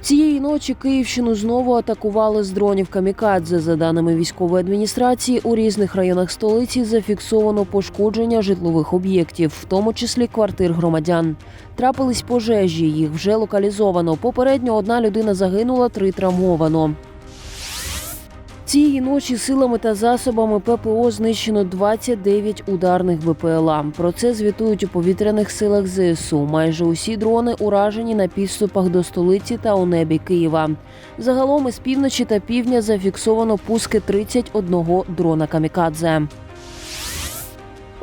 Цієї ночі Київщину знову атакували з дронів камікадзе. За даними військової адміністрації, у різних районах столиці зафіксовано пошкодження житлових об'єктів, в тому числі квартир громадян. Трапились пожежі, їх вже локалізовано. Попередньо одна людина загинула, три травмовано. Цієї ночі силами та засобами ППО знищено 29 ударних БПЛА. Про це звітують у повітряних силах ЗСУ. Майже усі дрони уражені на підступах до столиці та у небі Києва. Загалом із півночі та півдня зафіксовано пуски 31 дрона камікадзе.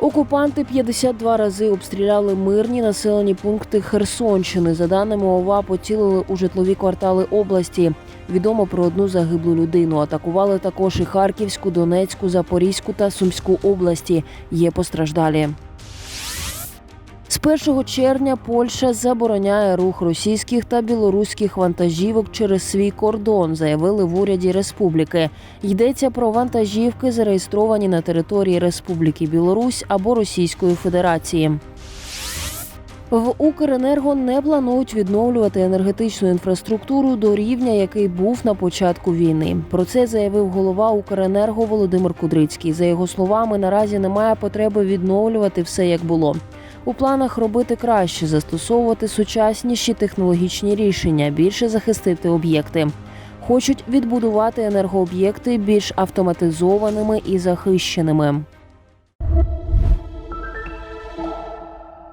Окупанти 52 рази обстріляли мирні населені пункти Херсонщини. За даними ОВА, поцілили у житлові квартали області. Відомо про одну загиблу людину. Атакували також і Харківську, Донецьку, Запорізьку та Сумську області. Є постраждалі. З 1 червня Польща забороняє рух російських та білоруських вантажівок через свій кордон, заявили в уряді республіки. Йдеться про вантажівки, зареєстровані на території Республіки Білорусь або Російської Федерації. В Укренерго не планують відновлювати енергетичну інфраструктуру до рівня, який був на початку війни. Про це заявив голова Укренерго Володимир Кудрицький. За його словами, наразі немає потреби відновлювати все як було. У планах робити краще, застосовувати сучасніші технологічні рішення, більше захистити об'єкти. Хочуть відбудувати енергооб'єкти більш автоматизованими і захищеними.